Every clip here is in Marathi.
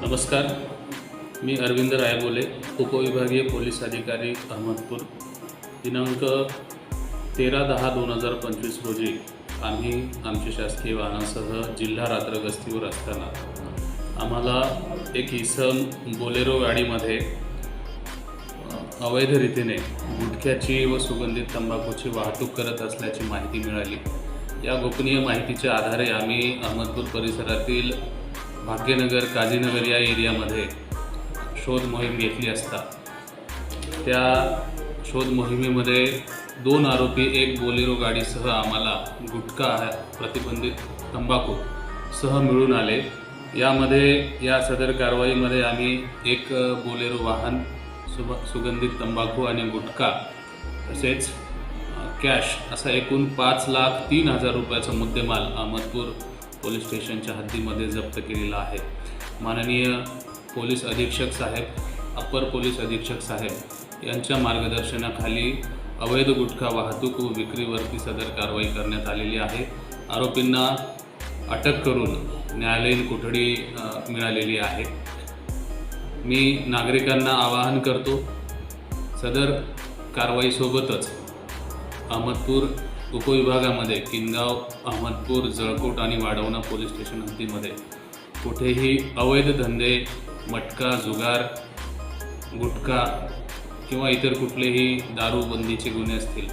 नमस्कार मी अरविंद रायबोले उपविभागीय पोलीस अधिकारी अहमदपूर. दिनांक तेरा दहा दोन हजार पंचवीस रोजी आम्ही आमच्या शासकीय वाहनासह जिल्हा रात्र गस्तीवर असताना आम्हाला एक इसम बोलेरो गाडीमध्ये अवैधरीतीने अवैध रीतीने गुटख्याची व सुगंधित तंबाखूची वाहतूक करत असल्याची माहिती मिळाली. या गोपनीय माहितीच्या आधारे आम्ही अहमदपूर परिसरातील भाग्यनगर काजीनगर या एरियामध्ये शोध मोहीम घेतली असता त्या शोध मोहिमेमध्ये दोन आरोपी एक बोलेरो गाडीसह आम्हाला गुटखा प्रतिबंधित तंबाखू सह मिळून आले. यामध्ये या सदर कारवाईमध्ये आम्ही एक बोलेरो वाहन सुब सुगंधित तंबाखू आणि गुटखा तसेच कॅश असा एकूण पाच लाख तीन हजार रुपयाचा मुद्देमाल अहमदपूर पोलीस स्टेशनच्या हद्दीमध्ये जप्त केलेला आहे. माननीय पोलीस अधीक्षक साहेब अप्पर पोलीस अधीक्षक साहेब यांच्या मार्गदर्शनाखाली अवैध गुटखा वाहतूक व विक्रीवरती सदर कारवाई करण्यात आलेली आहे. आरोपींना अटक करून न्यायालयीन कोठडी मिळालेली आहे. मी नागरिकांना आवाहन करतो सदर कारवाईसोबतच अहमदपूर उपविभागामध्ये किनगाव अहमदपूर जळकोट आणि वाढवणा पोलीस स्टेशन हद्दीमध्ये. कुठेही अवैध धंदे मटका जुगार गुटखा किंवा इतर कुठलेही दारूबंदीचे गुन्हे असतील.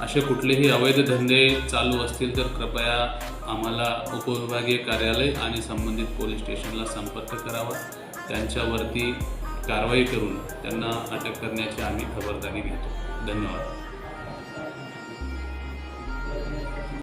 असे कुठलेही अवैध धंदे चालू असतील तर कृपया आम्हाला उपविभागीय कार्यालय आणि संबंधित पोलीस स्टेशनला संपर्क करावा. त्यांच्यावरती कारवाई करून त्यांना अटक करण्याची आम्ही खबरदारी घेतो. धन्यवाद.